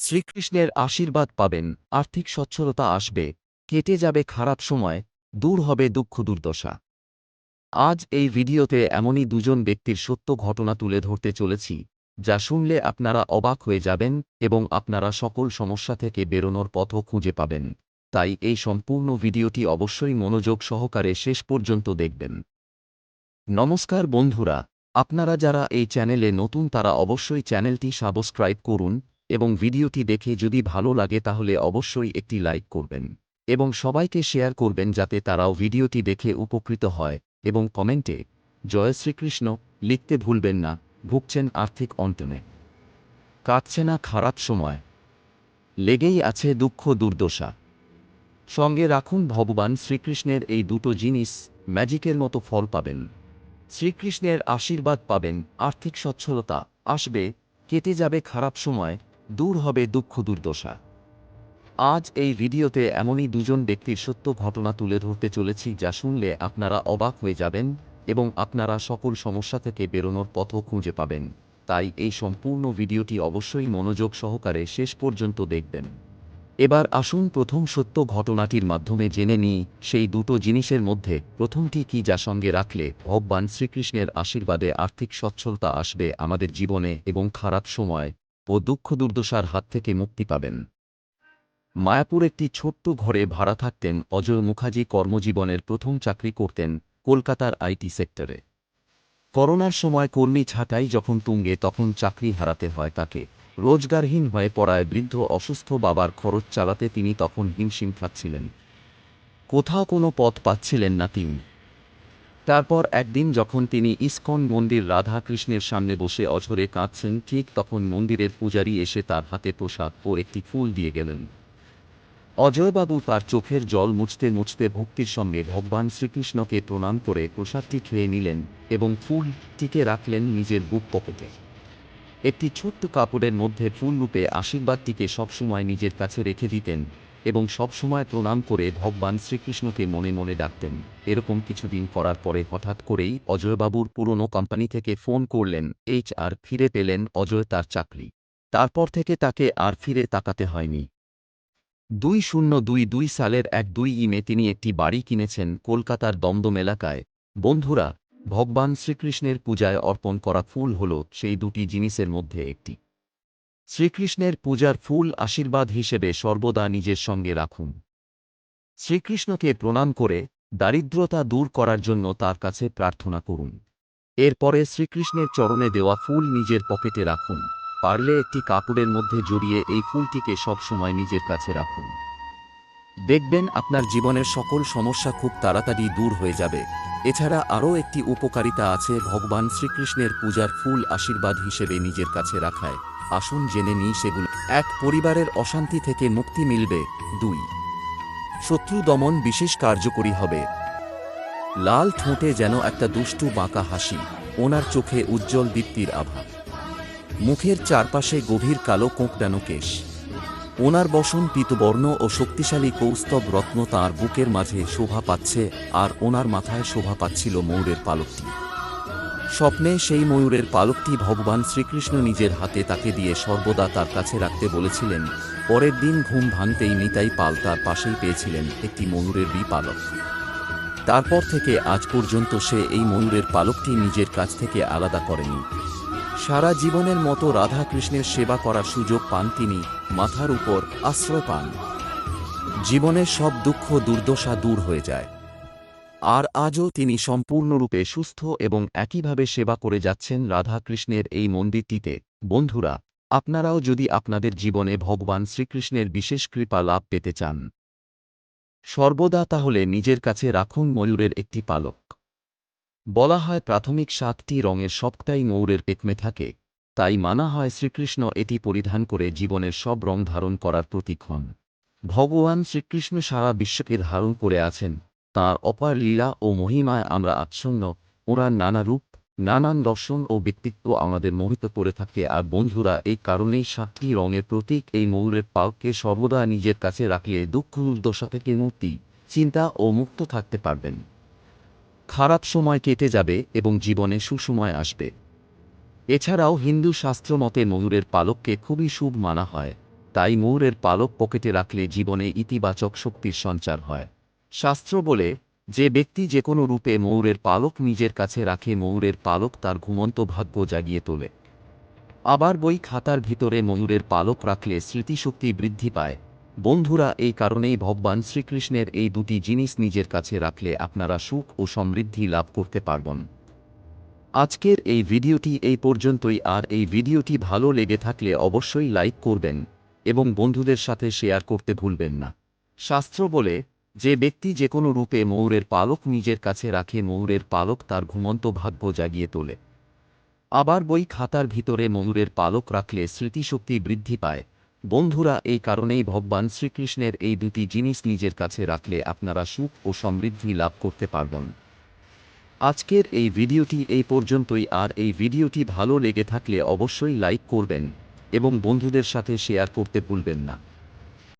শ্রীকৃষ্ণের আশীর্বাদ পাবেন, আর্থিক সচ্ছলতা আসবে, কেটে যাবে খারাপ সময়, দূর হবে দুঃখ দুর্দশা। আজ এই ভিডিওতে এমনই দুজন ব্যক্তির সত্য ঘটনা তুলে ধরতে চলেছি, যা শুনলে আপনারা অবাক হয়ে যাবেন এবং আপনারা সকল সমস্যা থেকে বেরোনোর পথও খুঁজে পাবেন। তাই এই সম্পূর্ণ ভিডিওটি অবশ্যই মনোযোগ সহকারে শেষ পর্যন্ত দেখবেন। নমস্কার বন্ধুরা, আপনারা যারা এই চ্যানেলে নতুন তারা অবশ্যই চ্যানেলটি সাবস্ক্রাইব করুন এবং ভিডিওটি দেখে যদি ভালো লাগে তাহলে অবশ্যই একটি লাইক করবেন। এবং সবাইকে শেয়ার করবেন যাতে তারাও ভিডিওটি দেখে উপকৃত হয়। এবং কমেন্টে, জয় শ্রীকৃষ্ণ লিখতে ভুলবেন না, ভুগছেন আর্থিক অন্তনে কাটছে না খারাপ সময়। লেগেই আছে দুঃখ দুর্দশা। সঙ্গে রাখুন ভগবান শ্রীকৃষ্ণের এই দুটো জিনিস, ম্যাজিকের মতো ফল পাবেন। শ্রীকৃষ্ণের আশীর্বাদ পাবেন, আর্থিক সচ্ছলতা আসবে, কেটে যাবে খারাপ সময় দূর হবে দুঃখ দুর্দশা। আজ এই ভিডিওতে এমনই দুজন ব্যক্তির সত্য ঘটনা তুলে ধরতে চলেছি যা শুনলে আপনারা অবাক হয়ে যাবেন এবং আপনারা সকল সমস্যা থেকে বেরোনোর পথও খুঁজে পাবেন। তাই এই সম্পূর্ণ ভিডিওটি অবশ্যই মনোযোগ সহকারে শেষ পর্যন্ত দেখবেন। এবার আসুন প্রথম সত্য ঘটনাটির মাধ্যমে জেনে নিই সেই দুটো জিনিসের মধ্যে প্রথমটি কি যা সঙ্গে রাখলে ভগবান শ্রীকৃষ্ণের আশীর্বাদে আর্থিক সচ্ছলতা আসবে আমাদের জীবনে এবং খারাপ সময় ও দুঃখ দুর্দশার হাত থেকে মুক্তি পাবেন। মায়াপুর একটি ছোট্ট ঘরে ভাড়া থাকতেন অজয় মুখার্জি কর্মজীবনের প্রথম চাকরি করতেন কলকাতার আইটি সেক্টরে। করোনার সময় কর্মী ছাঁটাই যখন তুঙ্গে তখন চাকরি হারাতে হয় তাকে। রোজগারহীন হয়ে পড়ায় বৃদ্ধ অসুস্থ বাবার খরচ চালাতে তিনি তখন হিমশিম খাচ্ছিলেন। কোথাও কোনো পথ পাচ্ছিলেন না তিনি। তারপর একদিন যখন তিনি ইসকন মন্দির রাধা কৃষ্ণের সামনে বসে অঝরে কাঁদছেন, ঠিক তখন মন্দিরের পূজারী এসে তার হাতে প্রসাদ ও একটি ফুল দিয়ে গেলেন। অজয়বাবু তার চোখের জল মুছতে মুছতে ভক্তির সঙ্গে ভগবান শ্রীকৃষ্ণকে প্রণাম করে প্রসাদটি খেয়ে নিলেন এবং ফুলটিকে রাখলেন নিজের বুক পকেটে। একটি ছোট্ট কাপড়ের মধ্যে ফুল রূপে আশীর্বাদটিকে সবসময় নিজের কাছে রেখে দিতেন। এবং সবসময় প্রণাম করে ভগবান শ্রীকৃষ্ণকে মনে মনে ডাকতেন। এরকম কিছুদিন করার পরে হঠাৎ করেই অজয়বাবুর পুরনো কোম্পানি থেকে ফোন করলেন, এইচ আর ফিরে পেলেন অজয় তার চাকরি। তারপর থেকে তাকে আর ফিরে তাকাতে হয়নি। দুই শূন্য দুই দুই সালের এক দুই ইমে তিনি একটি বাড়ি কিনেছেন কলকাতার দমদম এলাকায়। বন্ধুরা, ভগবান শ্রীকৃষ্ণের পূজায় অর্পণ করা ফুল হল সেই দুটি জিনিসের মধ্যে একটি। শ্রীকৃষ্ণের পূজার ফুল আশীর্বাদ হিসেবে সর্বদা নিজের সঙ্গে রাখুন। শ্রীকৃষ্ণকে প্রণাম করে দারিদ্রতা দূর করার জন্য তার কাছে প্রার্থনা করুন। এরপরে শ্রীকৃষ্ণের চরণে দেওয়া ফুল নিজের পকেটে রাখুন। পারলে একটি কাপড়ের মধ্যে জড়িয়ে এই ফুলটিকে সবসময় নিজের কাছে রাখুন। দেখবেন আপনার জীবনের সকল সমস্যা খুব তাড়াতাড়ি দূর হয়ে যাবে। এছাড়া আরও একটি উপকারিতা আছে, ভগবান শ্রীকৃষ্ণের পূজার ফুল আশীর্বাদ হিসেবে নিজের কাছে রাখায়। আসুন জেনে নিই সেগুলো। এক, পরিবারের অশান্তি থেকে মুক্তি মিলবে। দুই, শত্রু দমন বিশেষ কার্যকরী হবে। লাল ঠোঁটে যেন একটা দুষ্টু বাঁকা হাসি, ওনার চোখে উজ্জ্বল দীপ্তির আভা। মুখের চারপাশে গভীর কালো কোঁকড়ানো কেশ। ওনার বসন পিতবর্ণ ও শক্তিশালী কৌস্তব রত্ন তাঁর বুকের মাঝে শোভা পাচ্ছে, আর ওনার মাথায় শোভা পাচ্ছিল ময়ূরের পালকটি। স্বপ্নে সেই ময়ূরের পালকটি ভগবান শ্রীকৃষ্ণ নিজের হাতে তাকে দিয়ে সর্বদা তার কাছে রাখতে বলেছিলেন। পরের দিন ঘুম ভাঙতেই নিতাই পাল তার পাশেই পেয়েছিলেন একটি ময়ূরের বি পালক তারপর থেকে আজ পর্যন্ত সে এই ময়ূরের পালকটি নিজের কাছ থেকে আলাদা করেনি। সারা জীবনের মতো রাধা কৃষ্ণের সেবা করার সুযোগ পান তিনি, মাথার উপর আশ্রয় পান। জীবনের সব দুঃখ দুর্দশা দূর হয়ে যায়। আর আজও তিনি সম্পূর্ণরূপে সুস্থ এবং একইভাবে সেবা করে যাচ্ছেন রাধাকৃষ্ণের এই মন্দিরটিতে। বন্ধুরা, আপনারাও যদি আপনাদের জীবনে ভগবান শ্রীকৃষ্ণের বিশেষ কৃপা লাভ পেতে চান, সর্বদা তাহলে নিজের কাছে রাখুন ময়ূরের একটি পালক। বলা হয় প্রাথমিক সাতটি রঙের সবটাই ময়ূরের পেকমে থাকে, তাই মানা হয় শ্রীকৃষ্ণ এটি পরিধান করে জীবনের সব রং ধারণ করার প্রতীক হন। ভগবান শ্রীকৃষ্ণ সারা বিশ্বকে ধারণ করে আছেন। তাঁর অপার লীলা ও মহিমায় আমরা আচ্ছন্ন। ওনার নানা রূপ, নানান দর্শন ও ব্যক্তিত্ব আমাদের মোহিত করে থাকে। আর বন্ধুরা, এই কারণেই সাতটি রঙের প্রতীক এই ময়ূরের পালকে সর্বদা নিজের কাছে রাখলে দুঃখ দুর্দশা থেকে মুক্তি, চিন্তা ও মুক্ত থাকতে পারবেন। খারাপ সময় কেটে যাবে এবং জীবনে সুসময় আসবে। এছাড়াও হিন্দু শাস্ত্র মতে ময়ূরের পালককে খুবই শুভ মানা হয়। তাই ময়ূরের পালক পকেটে রাখলে জীবনে ইতিবাচক শক্তির সঞ্চার হয়। শাস্ত্র বলে, যে ব্যক্তি যে কোনো রূপে ময়ূরের পালক নিজের কাছে রাখে, ময়ূরের পালক তার ঘুমন্ত ভাগ্য জাগিয়ে তোলে। আবার বই খাতার ভিতরে ময়ূরের পালক রাখলে স্মৃতিশক্তি বৃদ্ধি পায়। বন্ধুরা, এই কারণেই ভগবান শ্রীকৃষ্ণের এই দুটি জিনিস নিজের কাছে রাখলে আপনারা সুখ ও সমৃদ্ধি লাভ করতে পারবেন। আজকের এই ভিডিওটি এই পর্যন্তই, আর এই ভিডিওটি ভালো লেগে থাকলে অবশ্যই লাইক করবেন এবং বন্ধুদের সাথে শেয়ার করতে ভুলবেন না। শাস্ত্র বলে যে ব্যক্তি যে কোনো রূপে ময়ূরের পালক নিজের কাছে রাখে, ময়ূরের পালক তার ঘুমন্ত ভাগ্য জাগিয়ে তোলে। আবার বই খাতার ভিতরে ময়ূরের পালক রাখলে স্মৃতিশক্তি বৃদ্ধি পায়। বন্ধুরা, এই কারণেই ভগবান শ্রীকৃষ্ণের এই দুটি জিনিস নিজের কাছে রাখলে আপনারা সুখ ও সমৃদ্ধি লাভ করতে পারবেন। আজকের এই ভিডিওটি এই পর্যন্তই। আর এই ভিডিওটি ভালো লেগে থাকলে অবশ্যই লাইক করবেন এবং বন্ধুদের সাথে শেয়ার করতে ভুলবেন না।